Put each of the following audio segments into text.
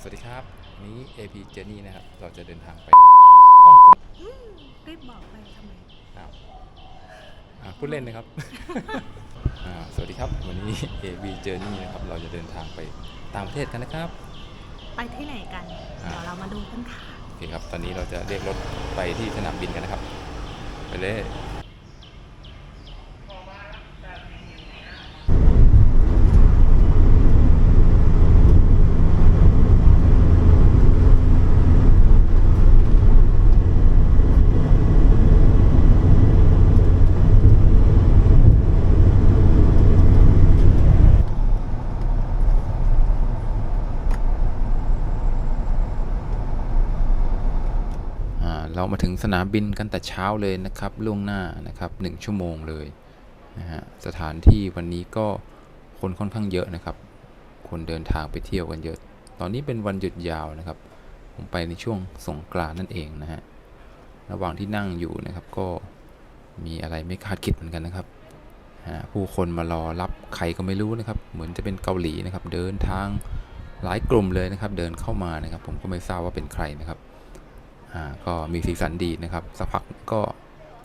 สวัสดีครับวันนี้ AP Journey นะครับ เราจะเดินทางไปฮ่องกงอืมรีบบอกไปทำไมอ้าวอ่าพูดเล่นนะครับ อ่าสวัสดีครับ วันนี้ AP Journey นะครับ เราจะเดินทางไปต่างประเทศกันนะครับ ไปที่ไหนกันอ่าเดี๋ยวเรามาดูกันค่ะ โอเคครับ ตอนนี้เราจะเรียกรถไปที่สนามบินกันนะครับ ไปเลย มาถึงสนามบินกันแต่เช้าเลยนะครับล่วงหน้านะครับหนึ่งชั่วโมงเลยนะฮะสถานที่วันนี้ก็คนค่อนข้างเยอะนะครับ คนเดินทางไปเที่ยวกันเยอะ ตอนนี้เป็นวันหยุดยาวนะครับ ผมไปในช่วงสงกรานนั่นเองนะฮะระหว่างที่นั่งอยู่นะครับก็มีอะไรไม่คาดคิดเหมือนกันนะครับผู้คนมารอรับใครก็ไม่รู้นะครับ เหมือนจะเป็นเกาหลีนะครับ เดินทางหลายกลุ่มเลยนะครับ เดินเข้ามานะครับ ผมก็ไม่ทราบว่าเป็นใครนะครับ อ่าก็มีสีสันดีนะครับ สักพักก็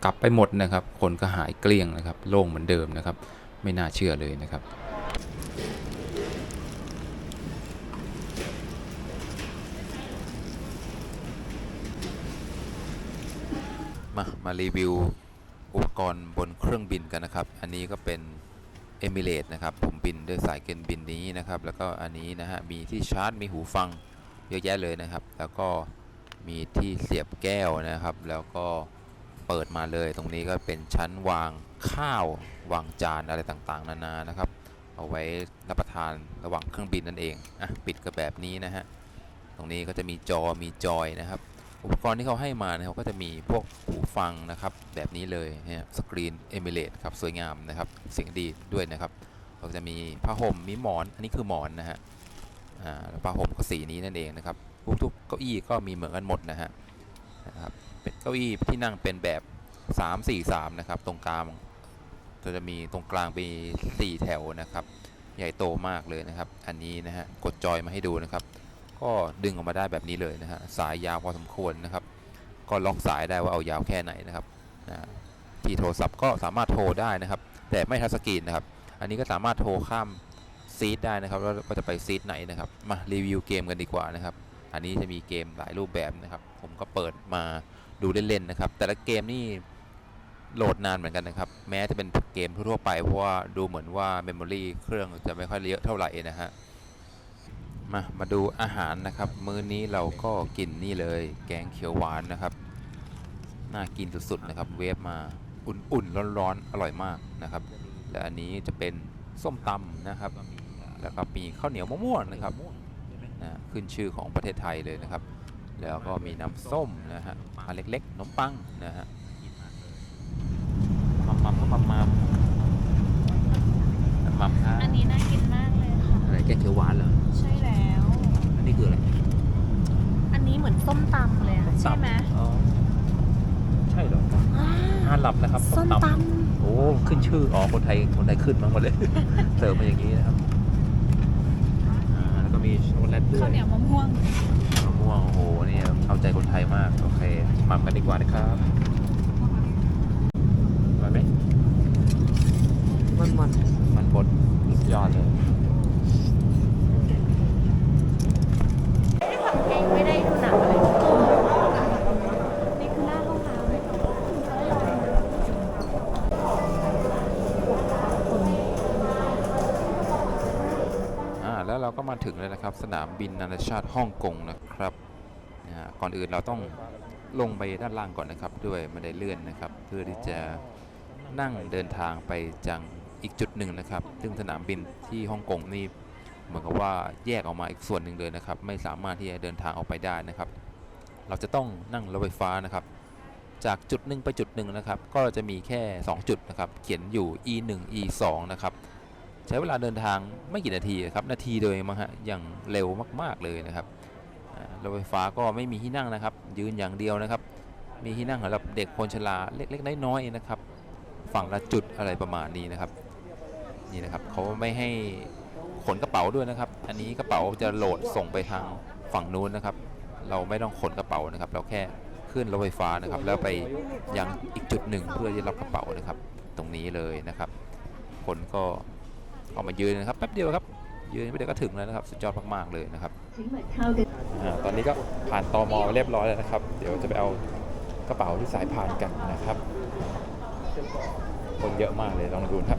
กลับไปหมดนะครับ คนก็หายเกลี้ยงนะครับ โล่งเหมือนเดิมนะครับ ไม่น่าเชื่อเลยนะครับมามารีวิวอุปกรณ์บนเครื่องบินกันนะครับ อันนี้ก็เป็นเอมิเรตนะครับ ผมบินด้วยสายเการบินนี้นะครับ แล้วก็อันนี้นะฮะ มีที่ชาร์จ มีหูฟังเยอะแยะเลยนะครับ แล้วก็ มีที่เสียบแก้วนะครับ แล้วก็เปิดมาเลยตรงนี้ก็เป็นชั้นวางข้าววางจานอะไรต่างๆ นานานะครับ เอาไว้รับประทานระหว่างเครื่องบินนั่นเองอะปิดก็แบบนี้นะฮะตรงนี้ก็จะมีจอมีจอยนะครับ อุปกรณ์ที่เขาให้มาเนะครับก็จะมีพวกหูฟังนะครับแบบนี้เลยเนี่ยสกรีนเอมิเลตครับสวยงามนะครับเสียงดีด้วยนะครับเราจะมีผ้าห่มมีหมอนอันนี้คือหมอนนะฮะอ่าผ้าห่มก็สีนี้นั่นเองนะครับ ทุกๆเก้าอี้ก็มีเหมือนกันหมดนะฮะนะครับเป็นเก้าอี้ที่นั่งเป็นแบบ 3 4 3 นะครับ ตรงกลางก็จะมีตรงกลางมี4แถวนะครับ ใหญ่โตมากเลยนะครับ อันนี้นะฮะกดจอยมาให้ดูนะครับ ก็ดึงออกมาได้แบบนี้เลยนะฮะสายยาวพอสมควรนะครับ ก็ล็อกสายได้ว่าเอายาวแค่ไหนนะครับอ่าที่โทรศัพท์ก็สามารถโทรได้นะครับ แต่ไม่ทัชสกรีนนะครับ อันนี้ก็สามารถโทรข้ามซีทได้นะครับว่าว่าจะไปซีทไหนนะครับ มารีวิวเกมกันดีกว่านะครับ อันนี้จะมีเกมหลายรูปแบบนะครับ ผมก็เปิดมาดูเล่นๆนะครับ แต่ละเกมนี่โหลดนานเหมือนกันนะครับ แม้จะเป็นเกมทั่วๆไปเพราะว่าดูเหมือนว่าเมมโมรีเครื่องจะไม่ค่อยเยอะเท่าไหร่นะฮะมามาดูอาหารนะครับ มื้อนี้เราก็กินนี่เลย แกงเขียวหวานนะครับ น่ากินสุดๆนะครับ เวฟมาอุ่นๆร้อนๆอร่อยมากนะครับและอันนี้จะเป็นส้มตำนะครับ แล้วก็มีข้าวเหนียวมะม่วงนะครับ นะขึ้นชื่อของประเทศไทยเลยนะครับ แล้วก็มีน้ำส้มนะฮะอันเล็กๆขนมปังนะฮะมัมมัมก็มัมมัมมัมครับอันนี้น่ากินมากเลยค่ะ อะไรแกงเขียวหวานเหรอ ใช่แล้ว อันนี้คืออะไรอันนี้เหมือนส้มตำเลยอะใช่ไหมอ๋อใช่เหรออ่าอาหลับนะครับส้มตโอ้ขึ้นชื่ออ๋อคนไทยคนไทยขึ้นมาหมดเลย เสิร์ฟมาอย่างนี้นะครับอ่าแล้วก็ มีช็อกโกแลตำด้วยข้าวเหนียวมะม่วงมะม่วงโอ้โหนี่เอาใจคนไทยมาก โอเคมากันดีกว่านะครับอร่อยไหมมันมันมันบดสุดยอดเลย ไม่ได้ดูหนังเลยนี่คือหน้าห้องน้ำ อ่าแล้ว เราก็มาถึงแล้วนะครับ สนามบินนานาชาติฮ่องกงนะครับนะก่อนอื่นเราต้องลงไปด้านล่างก่อนนะครับด้วยบันไดเลื่อนนะครับ เพื่อที่จะนั่งเดินทางไปจังอีกจุดหนึ่งนะครับ ซึ่งสนามบินที่ฮ่องกงนี่เหมือนกับว่าแยกออกมาอีกส่วนหนึ่งเลยนะครับ ไม่สามารถที่จะเดินทางออกไปได้นะครับ เราจะต้องนั่งรถไฟฟ้านะครับ จากจุดหนึ่งไปจุดหนึ่งนะครับ ก็จะมีแค่ 2 จุดนะครับ เขียนอยู่ e 1 e 2นะครับ ใช้เวลาเดินทางไม่กี่นาทีครับนาทีเดียวมั้งฮะอย่างเร็วมากๆเลยนะครับรถไฟฟ้าก็ไม่มีที่นั่งนะครับ ยืนอย่างเดียวนะครับ มีที่นั่งสำหรับเด็กคนชราเล็กๆน้อยๆนะครับ ฝั่งละจุดอะไรประมาณนี้นะครับนี่นะครับเขาไม่ให้ขนกระเป๋าด้วยนะครับ อันนี้กระเป๋าจะโหลดส่งไปทางฝั่งนู้นนะครับ เราไม่ต้องขนกระเป๋านะครับ เราแค่ขึ้นรถไฟฟ้านะครับ แล้วไปยังอีกจุดหนึ่งเพื่อที่รับกระเป๋านะครับ ตรงนี้เลยนะครับ คนก็ ออกมายืนนะครับแป๊บเดียวครับ ยืนไม่เดียวก็ถึงแล้วนะครับ สุดยอดมากๆเลยนะครับอาตอนนี้ก็ผ่านตอมเรียบร้อยแล้วนะครับ เดี๋ยวจะไปเอากระเป๋าที่สายพานกันนะครับ คนเยอะมากเลยลองดูครับ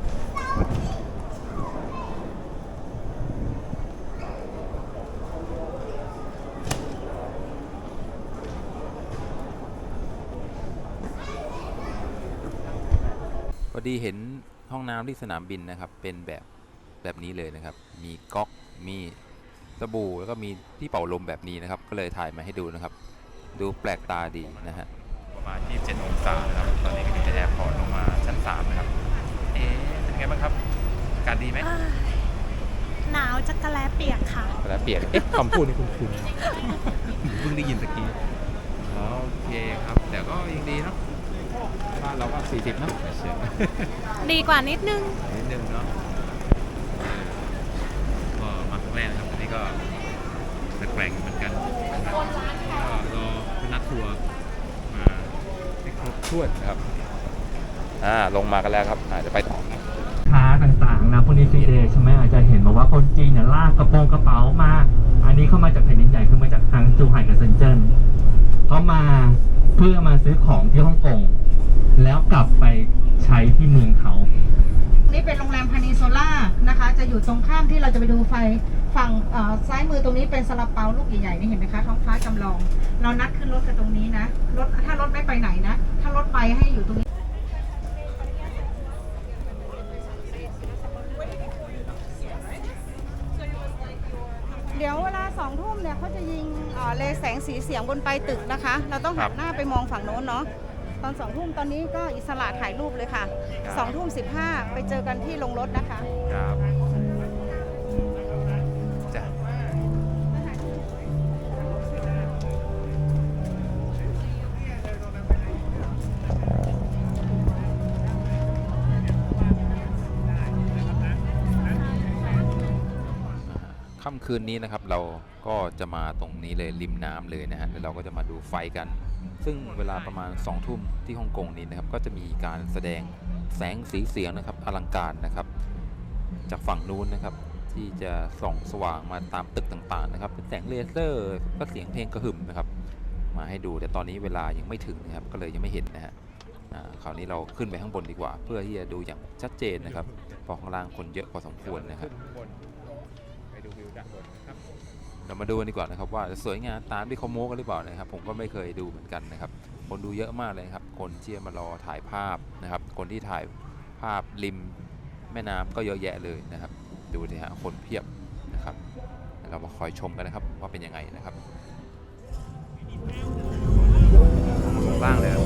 พอดีเห็นห้องน้ำที่สนามบินนะครับ เป็นแบบ แบบนี้เลยนะครับ มีก๊อก มีสบู่แล้วก็มีที่เป่าลมแบบนี้นะครับ ก็เลยถ่ายมาให้ดูนะครับ ดูแปลกตาดีนะฮะ ประมาณ 27 องศานะครับ ตอนนี้ก็มีแต่แอร์พอร์ตลงมาชั้น 3 นะครับ เอ๊ะเป็นไงบ้างครับ อากาศดีไหมหนาวจะกระแลเปียกค่ะ แล้วเปลี่ยนเอ๊ะคำพูดนี่คุณคุณเพิ่งได้ยินตะกี้โอเคครับ แต่ก็ยังดีเนาะบ้านเราก็40เนาะเฉยดีกว่านิดนึง นิดนึงเนาะเออก็มาครั้ งแรกนะครับอันนี้ก็แปลกๆเหมือนกันนะครับก็รอคณะทัวร์มาให้ครบถ้วนนะครับอ่าลงมากันแล้วครับอาจจะไปต่อนะค้าต่างๆนะพวกนี้ฟรีเดย์ใช่ไหมอาจจะเห็นบอกว่าคนจีนเนี่ยลากกระโปรงกระเป๋ามา อันนี้เข้ามาจากแผ่นดินใหญ่คือมาจากทางจูไห่กับเซินเจิ้นเขามาเพื่อมาซื้อของที่ฮ่องกงแล้วกลับไปใช้ที่เมืองเขา นี่เป็นโรงแรมพานิโซล่านะคะ จะอยู่ตรงข้ามที่เราจะไปดูไฟ ฝั่งเอ่อซ้ายมือตรงนี้เป็นซาลาเปาลูกใหญ่ๆนี่เห็นไหมคะท้องฟ้าจำลอง เรานัดขึ้นรถกันตรงนี้นะรถถ้ารถไม่ไปไหนนะ ถ้ารถไปให้อยู่ตรงนี้เดี๋ยวเวลาสองทุ่มเนี่ยเขาจะยิงเอ่อเลแสงสีเสียงบนปลายตึกนะคะ เราต้องหันหน้าไปมองฝั่งโน้นเนาะตอนสองทุ่มตอนนี้ก็อิสระถ่ายรูปเลยค่ะสองทุ่มสิบห้าไปเจอกันที่ลงรถนะคะครับ คืนนี้นะครับเราก็จะมาตรงนี้เลยริมน้ำเลยนะฮะแล้วเราก็จะมาดูไฟกัน ซึ่งเวลาประมาณ2องทุ่มที่ฮ่องกงนี้นะครับก็จะมีการแสดงแสงสีเสียงนะครับอลังการนะครับ จากฝั่งนู้นนะครับที่จะส่องสว่างมาตามตึกต่างๆนะครับเป็นแสงเลเซอร์ก็เสียงเพลงกระหึ่มนะครับ มาให้ดูแต่ตอนนี้เวลายังไม่ถึงนะครับก็เลยยังไม่เห็นนะฮะคราวนี้เราขึ้นไปข้างบนดีกว่า เพื่อที่จะดูอย่างชัดเจนนะครับเพราะข้างล่างคนเยอะพอสมควรนะครับไปดูวิวด้านบนครับ เรามาดูกันดีกว่านะครับว่าจะสวยงามตามที่เขาโม้กันหรือเปล่านะครับ ผมก็ไม่เคยดูเหมือนกันนะครับ คนดูเยอะมากเลยครับ คนที่มารอถ่ายภาพนะครับ คนที่ถ่ายภาพริมแม่น้ำก็เยอะแยะเลยนะครับ ดูสิฮะคนเพียบนะครับเดี๋ยวเรามาคอยชมกันนะครับว่าเป็นยังไงนะครับบ้างเลยครับ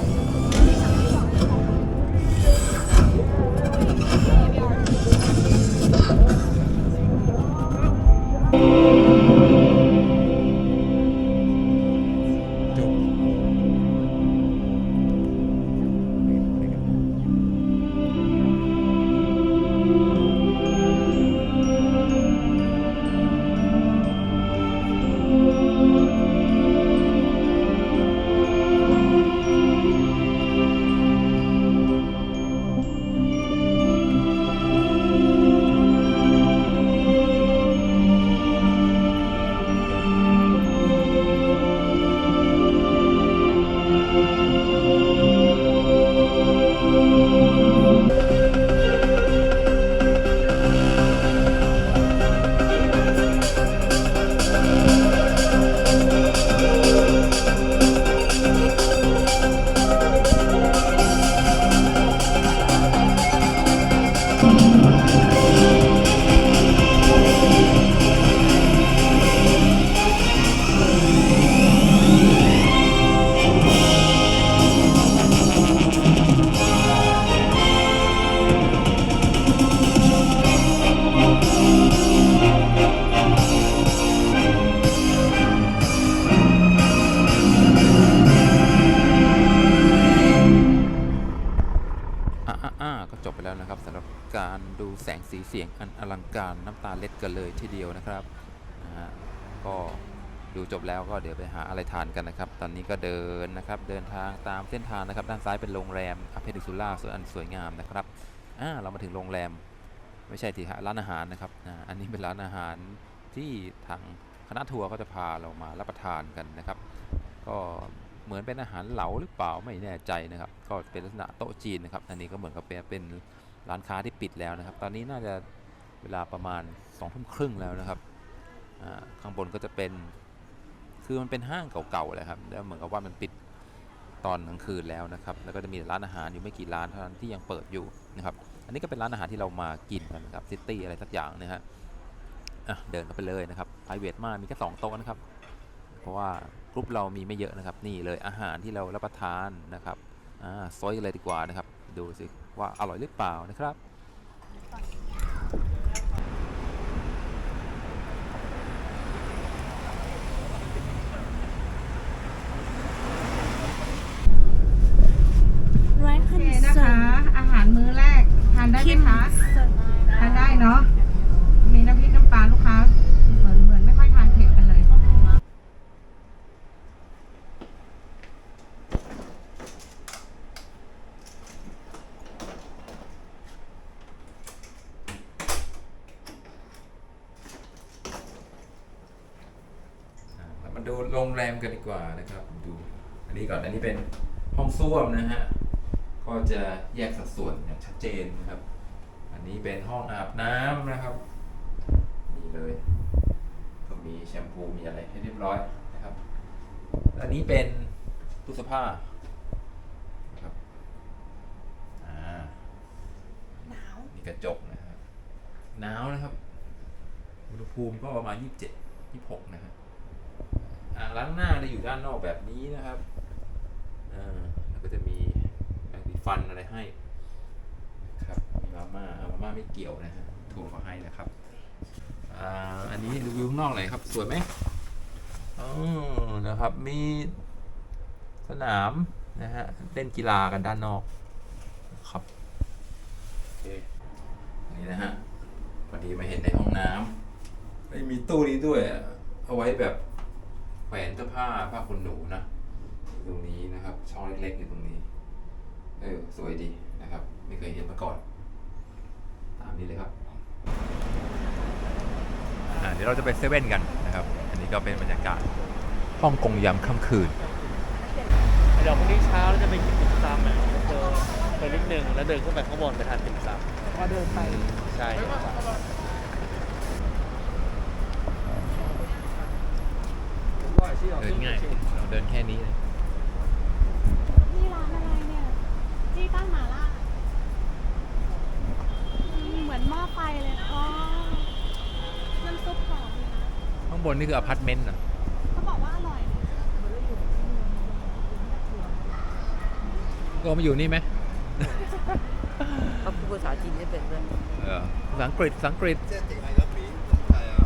สีเสียงอันอลังการน้ำตาเล็ดกันเลยทีเดียวนะครับนะฮะก็ดูจบแล้วก็เดี๋ยวไปหาอะไรทานกันนะครับ ตอนนี้ก็เดินนะครับเดินทางตามเส้นทางนะครับ ด้านซ้ายเป็นโรงแรมอเพนิซูล่าสวยอันสวยงามนะครับอ่าเรามาถึงโรงแรมไม่ใช่ที่ร้านอาหารนะครับอ่าอันนี้เป็นร้านอาหารที่ทางคณะทัวร์ก็จะพาเรามารับประทานกันนะครับ ก็เหมือนเป็นอาหารเหลาหรือเปล่าไม่แน่ใจนะครับ ก็เป็นลักษณะโต๊ะจีนนะครับ อันนี้ก็เหมือนกับเป็นเป็น ร้านค้าที่ปิดแล้วนะครับ ตอนนี้น่าจะเวลาประมาณ2องทุ่มครึ่งแล้วนะครับอ่าข้างบนก็จะเป็น คือมันเป็นห้างเก่าๆเลยครับ แล้วเหมือนกับว่ามันปิดตอนกลางคืนแล้วนะครับ แล้วก็จะมีร้านอาหารอยู่ไม่กี่ร้านเท่านั้นที่ยังเปิดอยู่นะครับ อันนี้ก็เป็นร้านอาหารที่เรามากินกันะครับซิตี้อะไรสักอย่างนะฮะเดินเข้าไปเลยนะครับไพรเวทมากมีแค่สองโต๊ะนะครับ เพราะว่ากรุ๊ปเรามีไม่เยอะนะครับ นี่เลยอาหารที่เรารับประทานนะครับอ่าซอยกันเลยดีกว่านะครับ ดูสิว่าอร่อยหรือเปล่านะครับ ไร โอ คัน เค เซ นะคะ อาหารมื้อแรกทานได้ไหมคะ ทานได้เนาะ มีน้ำพริกน้ำปลาลูกค้า เหมือนเหมือนไม่ค่อยทานเผ็ดกันเลย อ่าเรามาดูโรงแรม กันดีกว่านะครับดูอันนี้ก่อนอันนี้เป็นห้องส้วมนะฮะก็จะแยกสัดส่วนอย่างชัดเจนนะครับ อันนี้เป็นห้องอาบน้ำนะครับนี่เลยก็มีแชมพูมีอะไรให้เรียบร้อยนะครับ อันนี้เป็นตู้เสื้อผ้านะครับอ่าหนาวมีกระจกนะครับหนาวนะครับอุณหภูมิก็ประมาณ 27 26 นะครับ อ่างล้างหน้าจะอยู่ด้านนอกแบบนี้นะครับอ่าแล้วก็จะมีแปรงสีฟันอะไรให้นะครับมีมาม่าอ่ามาม่าไม่เกี่ยวนะฮะถูกเขาให้นะครับอ่าอันนี้ดูวิวข้างนอกหน่อยครับ สวยไหมอ๋อนะครับ มีสนามนะฮะเล่นกีฬากันด้านนอกครับโอเคนี่นะฮะพอดีมาเห็นในห้องน้ำไม่มีตู้นี้ด้วยอะเอาไว้แบบ แขวนเสื้อผ้าผ้าขนหนูนะอยู่ตรงนี้นะครับ ช่องเล็กๆอยู่ตรงนี้ เออ สวยดีนะครับ ไม่เคยเห็นมาก่อน ตามนี้เลยครับอ่าเดี๋ยวเราจะไปเซเว่นกันนะครับ อันนี้ก็เป็นบรรยากาศฮ่องกงยามค่ำคืน เดี๋ยวพรุ่งนี้เช้าเราจะไปกินติ่มซำอะเจอไปนิดนึงแล้วเดินขึ้นไปข้างบนไปทานติ่มซำพอเดินไป ใช่ เดินง่ายเราเดินแค่นี้เลย นี่ร้านอะไรเนี่ย จี้ตั้งหมาล่าอืมเหมือนหม้อไฟเลยอ๋อน้ำซุปหอมดีนะ ข้างบนนี่คืออพาร์ตเมนต์เหรอ เขาบอกว่าอร่อยนะ ก็มาอยู่นี่ไหม เขาพูดภาษาจีนไม่เป็นด้วย เออภาษาอังกฤษภาษาอังกฤษ 即系净系个面系啊，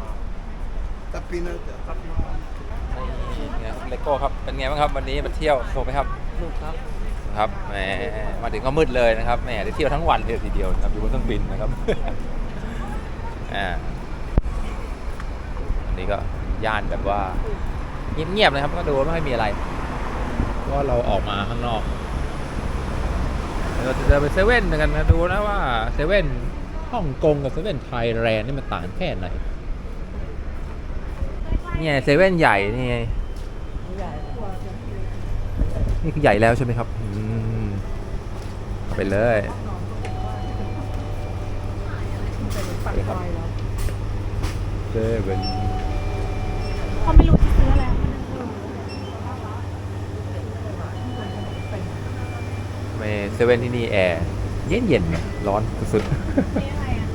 侧边咧就侧边。 เลโก้ครับ เป็นไงบ้างครับวันนี้มาเที่ยวสนุกไหมครับลูกครับ ครับ แหม มาถึงก็มืดเลยนะครับ แหมได้เที่ยวทั้งวันเลยทีเดียวนะครับ อยู่บนเครื่องบินนะครับ อ่าอันนี้ก็ย่านแบบว่าเงียบๆนะครับ ก็ดูว่าไม่ค่อยมีอะไรเพราะว่าเราออกมาข้างนอก เราจะเดินไปเซเว่นกันนะดูนะว่าเซเว่นฮ่องกงกับเซเว่นไทยแลนด์นี่มันต่างกันแค่ไหนเนี่ยเซเว่นใหญ่นี่ไง นี่คือใหญ่แล้วใช่ไหมครับอืมเอาไปเลยไปครับเซเว่นเขาไม่รู้จะซื้ออะไรไม่เซเว่นที่นี่แอร์เย็นเย็นๆนะร้อนสุดนี่อะไรอะ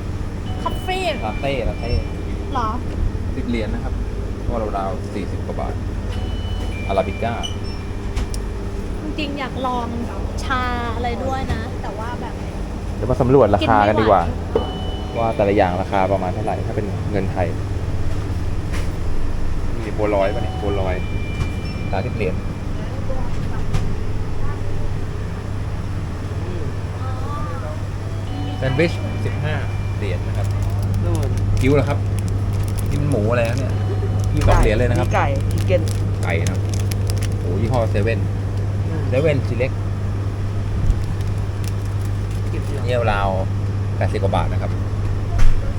คอฟฟี่ๆลาเต้ลาเต้เหรอ สิบเหรียญนะครับก็ราวๆสี่สิบกว่าบาท อาราบิก้า จริงๆอยากลองชาอะไรด้วยนะ แต่ว่าแบบ เดี๋ยวมาสำรวจราคากันกินไม่ดีกว่าไหวว่าแต่ละอย่างราคาประมาณเท่าไหร่ถ้าเป็นเงินไทยมีบัวลอยป่ะเนี่ยบัวลอยสามสิบเหรียญแซนด์วิชสิบห้าเหรียญนะครับนู่นกิ้วเหรอครับนี่มันหมูอะไรนะเนี่ยสองเหรียญเลยนะครับมีไก่ชิคเก้นไก่นะครับโอ้ยี่ห้อเซเว่นเซเว่นซีเล็กสิบเหรียญเนี่ยราวแปดสิบกว่าบาทนะครับ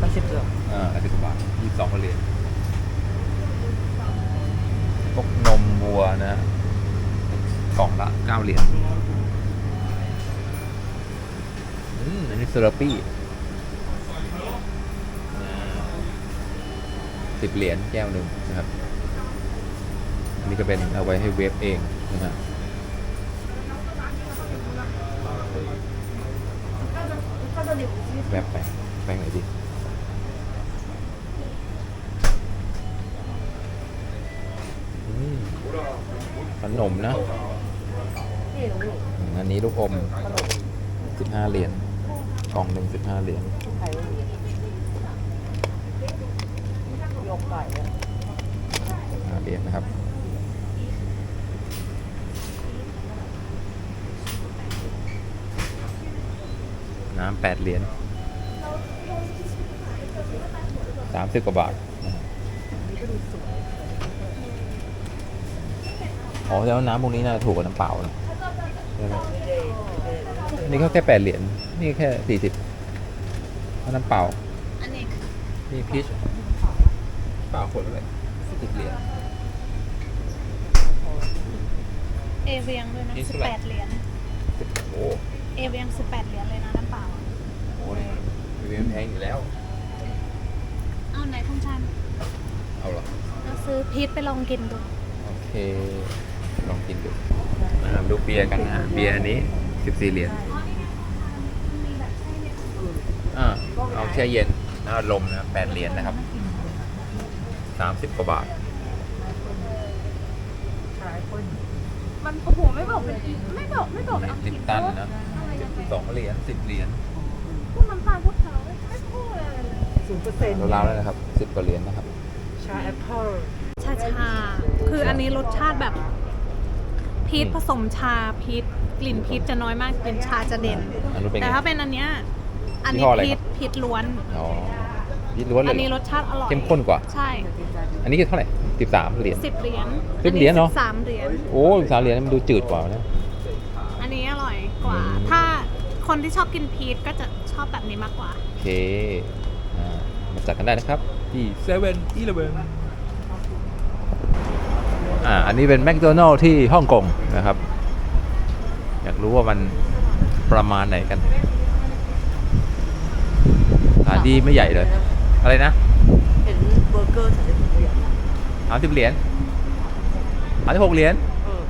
สักสิบเหรียญอ่าแปดสิบกว่าบาทยี่สิบสองเหรียญพวกนมวัวนะฮะกล่องละเก้าเหรียญอืมอันนี้เซอร์ปี้สิบเหรียญแก้วหนึ่งนะครับอั นนี้ก็เป็นเอาไว้ให้เวฟเองนะฮะแวบไปไปไหนดีขนมนะ อันนี้ลูกอมสิบห้าเหรียญกล่องหนึ่งสิบห้าเหรียญยกไก่อะห้าเหรียญนะครับ น้ำแปดเหรียญสามสิบกว่าบาทนะฮะอ๋อแล้วน้ำพวกนี้น่าจะถูกกว่าน้ำเปล่านะใช่ไหมอันนี่ก็แค่แปดเหรียญนี่แค่สี่สิบน้ำเปล่าอันนี้นี่พีชเปล่าขวดอะไรสิบเหรียญเอเวียงด้วยนะนี่สิเท่าบไหร่แปดเหรียญสิบโอ้ เอเวียงสิบแปดเหรียญเลยนะน้ำเปล่าโหมีมันแพงอยู่แล้ว เอาไหนของฉันเอาเหรอ เราซื้อพีชไปลองกินดู โอเค ลองกินดูนะครับดูเบียร์กันนะฮะเบียร์อันนี้สิบสี่เหรียญอ่าเอาแช่เย็นน้ำลมนะแปดเหรียญนะครับสามสิบกว่าบาท มันโอ้โหไม่บอกเป็นไม่บอกไม่บอกสิบตันนะ สองเหรียญสิบเหรียญพวกน้ำตาลพวกเขาไม่พูดอะไรเลยศูนย์เปอร์เซ็นต์ราวๆแล้วนะครับสิบกว่าเหรียญนะครับ ชาแอปเปิลชาชา คืออันนี้รสชาติแบบพีชผสมชาพีชกลิ่นพีชจะน้อยมากกลิ่นชาจะเด่น อันนู้นเป็นไงแต่ถ้าเป็นอันเนี้ยอันยี่นี้ห้ออะไรพีครัชบ พีชล้วน อ๋อยี่ล้วนเลอัยนเหรนี้อรสชาติอร่อยเข้มข้นกว่า ใช่อันนี้คือเท่าไหร่สิบสามเหรียญ สิบเหรียญสิบเหรียญเนอะสามเหรียญโอ้สามเหรียญมันดูจืดกว่านะ คนที่ชอบกินพีชก็จะชอบแบบนี้มากกว่า โอเคอ่ามาจัดกันได้นะครับ ที่เซเว่นอีเลเวนอ่า อันนี้เป็นแมคโดนัลล์ที่ฮ่องกงนะครับ อยากรู้ว่ามันประมาณไหนกันสถานที่ไม่ใหญ่เลย อะไรนะ เห็นเบอร์เกอร์สามสิบเหรียญสามสิบเหรียญสามสิบหกเหรียญเออ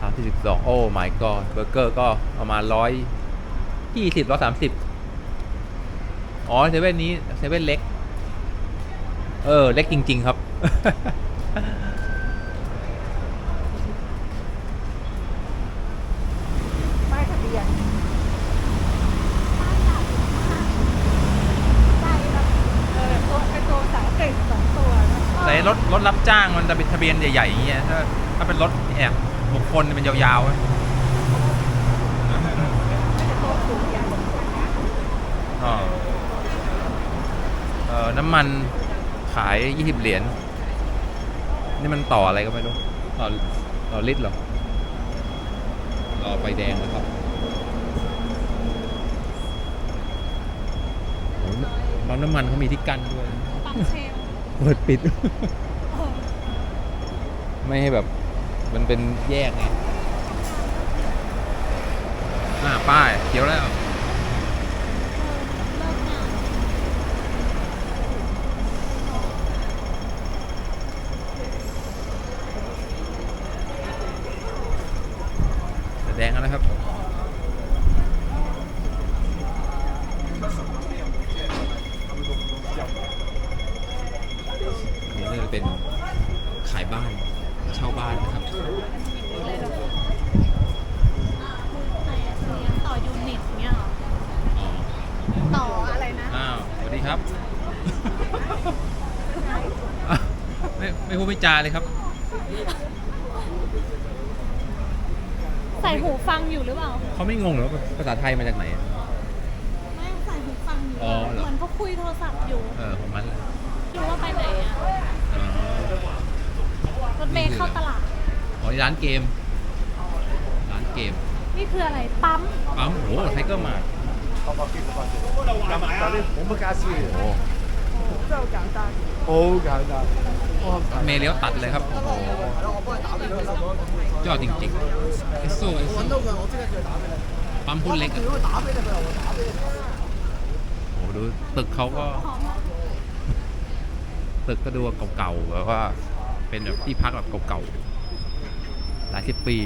สามสิบสองโอ้ my god เบอร์เกอร์ก็ประมาณร้อย ยี่สิบร้อยสามสิบอ๋อเซเว่นนี้เซเว่นเล็ก เออ เล็กจริง ๆ ครับ ป้ายทะเบียนเออตัวไอตัวสาวเก่งสองตัวนะแต่รถรถรับจ้างมันจะเป็นทะเบียนใหญ่ๆอย่างเงี้ยถ้าถ้าเป็นรถแอบบุคคลมันยาวๆอะ อ๋อเออน้ำมันขาย20เหรียญนี่มันต่ออะไรก็ไม่รู้ต่อต่อลิตรเหรอต่อไฟแดงนะครับโอ้ยปั๊มน้ำมันเขามีที่กั้นด้วยปังเชลเปิดปิด ไม่ให้แบบ มันเป็นแยกไงอ่าป้ายเขียวแล้ว เลิกงาน แสดงแล้วนะครับ นี่ก็จะเป็นขายบ้าน เช่าบ้านนะครับ ไหนอะเรียนต่อยูนิตเนี่ยเหรอ อ๋อ ต่ออะไรนะ อ้าว สวัสดีครับ อะไม่ไม่พูดไม่ จาเลยครับ ใส่หูฟังอยู่หรือเปล่า เขาไม่งงเหรอว่าภาษาไทยมาจากไหนอะ ไม่ใส่หูฟังอยู่ อ๋อเหรอ เหมือนเขาคุยโทรศัพท์อยู่ เออของมันแหละ รู้ว่าไปไหนอ่ะ อ๋อ รถเมล์เข้าตลาด อ๋อร้านเกม ร้านเกม นี่คืออะไร ปั๊ม ปั๊มโอ้ไทเกอร์มาร์ 但你我冇介绍， โอ้ 真系好简单，好简单。 เมเลียวตัดเลยครับ โอ้โหยอดจริงๆเอสโซเอสโซปั๊มพุ่นเล็กอะโอ้โหดูตึกเขาก็ ตึกก็ดูเก่าๆแล้วก็เป็นแบบที่พักแบบเก่าๆ หลายสิบปี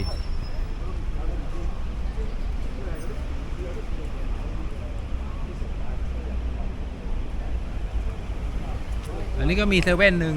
อันนี้ก็มีเซเว่นหนึ่ง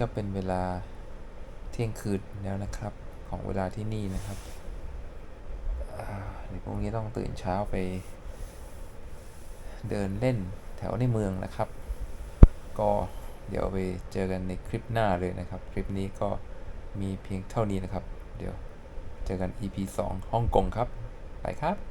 ก็เป็นเวลาเที่ยงคืนแล้วนะครับ ของเวลาที่นี่นะครับเดี๋ยวพรุ่งนี้ต้องตื่นเช้าไป เดินเล่นแถวในเมืองนะครับ ก็เดี๋ยวไปเจอกันในคลิปหน้าเลยนะครับ คลิปนี้ก็มีเพียงเท่านี้นะครับ เดี๋ยวเจอกัน EP 2ฮ่องกงครับ ไปครับ